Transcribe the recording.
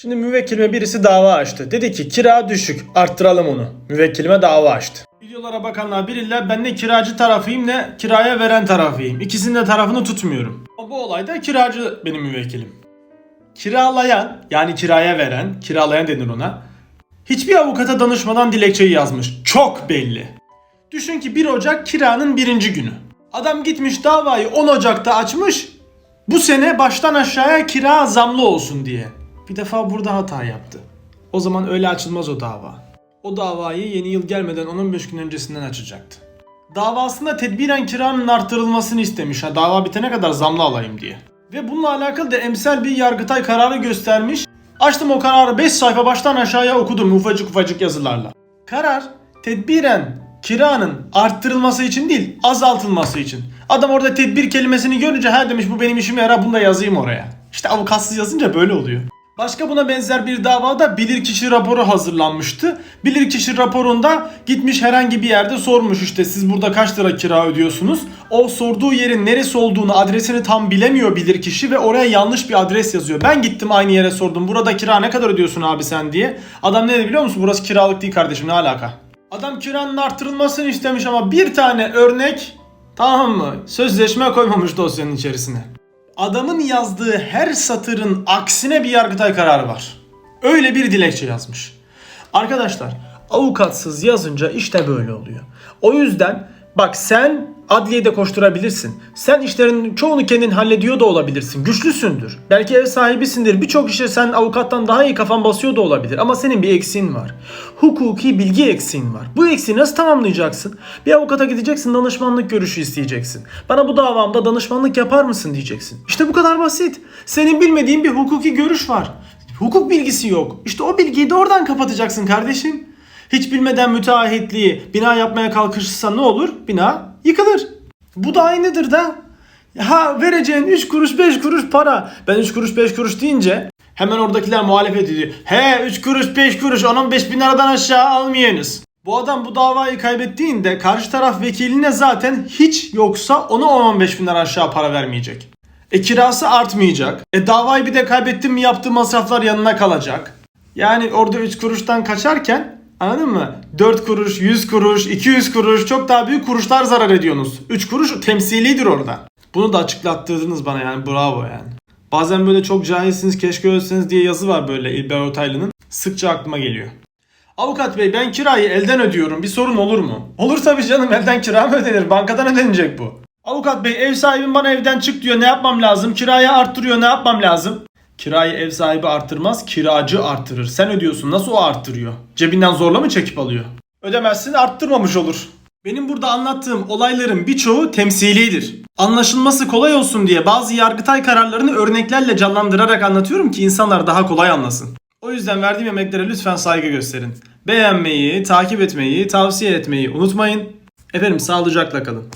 Şimdi müvekkilime birisi dava açtı. Dedi ki kira düşük arttıralım onu. Müvekkilime dava açtı. Videolara bakanlar bilirler ben ne kiracı tarafıyım ne kiraya veren tarafıyım. İkisinin de tarafını tutmuyorum. Ama bu olayda kiracı benim müvekkilim. Kiralayan yani kiraya veren, kiralayan denir ona. Hiçbir avukata danışmadan dilekçeyi yazmış. Çok belli. Düşün ki 1 Ocak kiranın birinci günü. Adam gitmiş davayı 10 Ocak'ta açmış. Bu sene baştan aşağıya kira zamlı olsun diye. Bir defa burada hata yaptı. O zaman öyle açılmaz o dava. O davayı yeni yıl gelmeden 10-15 gün öncesinden açacaktı. Davasında tedbiren kiranın artırılmasını istemiş. Ha, dava bitene kadar zamlı alayım diye. Ve bununla alakalı da emsal bir yargıtay kararı göstermiş. Açtım o kararı 5 sayfa baştan aşağıya okudum ufacık ufacık yazılarla. Karar tedbiren kiranın arttırılması için değil azaltılması için. Adam orada tedbir kelimesini görünce ha demiş bu benim işime yarar bunu da yazayım oraya. İşte avukatsız yazınca böyle oluyor. Başka buna benzer bir davada bilirkişi raporu hazırlanmıştı. Bilirkişi raporunda gitmiş herhangi bir yerde sormuş işte siz burada kaç lira kira ödüyorsunuz? O sorduğu yerin neresi olduğunu adresini tam bilemiyor bilirkişi ve oraya yanlış bir adres yazıyor. Ben gittim aynı yere sordum burada kira ne kadar ödüyorsun abi sen diye. Adam ne dedi biliyor musun? Burası kiralık değil kardeşim ne alaka? Adam kiranın artırılmasını istemiş ama bir tane örnek tamam mı? Sözleşme koymamış dosyanın içerisine. Adamın yazdığı her satırın aksine bir yargıtay kararı var. Öyle bir dilekçe yazmış. Arkadaşlar avukatsız yazınca işte böyle oluyor. O yüzden bak sen adliyede koşturabilirsin. Sen işlerin çoğunu kendin hallediyor da olabilirsin. Güçlüsündür. Belki ev sahibisindir. Birçok işe sen avukattan daha iyi kafan basıyor da olabilir. Ama senin bir eksiğin var. Hukuki bilgi eksiğin var. Bu eksiği nasıl tamamlayacaksın? Bir avukata gideceksin danışmanlık görüşü isteyeceksin. Bana bu davamda danışmanlık yapar mısın diyeceksin. İşte bu kadar basit. Senin bilmediğin bir hukuki görüş var. Hukuk bilgisi yok. İşte o bilgiyi de oradan kapatacaksın kardeşim. Hiç bilmeden müteahhitliği bina yapmaya kalkışırsan ne olur? Bina yıkılır. Bu da aynıdır da. Ha vereceğin 3 kuruş 5 kuruş para. Ben 3 kuruş 5 kuruş deyince hemen oradakiler muhalefet ediyor. He 3 kuruş 5 kuruş 10-15 bin liradan aşağı almayınız. Bu adam bu davayı kaybettiğinde karşı taraf vekiline zaten hiç yoksa ona 10-15 bin lira aşağı para vermeyecek. E kirası artmayacak. E davayı bir de kaybettim mi yaptığı masraflar yanına kalacak. Yani orada 3 kuruştan kaçarken anladın mı? 4 kuruş, 100 kuruş, 200 kuruş çok daha büyük kuruşlar zarar ediyorsunuz. 3 kuruş temsilidir orada. Bunu da açıklattırdınız bana yani bravo yani. Bazen böyle çok cahilsiniz keşke ölseniz diye yazı var böyle İlber Ortaylı'nın. Sıkça aklıma geliyor. Avukat bey ben kirayı elden ödüyorum bir sorun olur mu? Olur tabii canım elden kira mı ödenir bankadan ödenecek bu. Avukat bey ev sahibim bana evden çık diyor ne yapmam lazım? Kirayı arttırıyor ne yapmam lazım? Kirayı ev sahibi arttırmaz kiracı arttırır. Sen ödüyorsun nasıl o arttırıyor? Cebinden zorla mı çekip alıyor? Ödemezsin arttırmamış olur. Benim burada anlattığım olayların birçoğu temsilidir. Anlaşılması kolay olsun diye bazı yargıtay kararlarını örneklerle canlandırarak anlatıyorum ki insanlar daha kolay anlasın. O yüzden verdiğim emeklere lütfen saygı gösterin. Beğenmeyi, takip etmeyi, tavsiye etmeyi unutmayın. Efendim sağlıcakla kalın.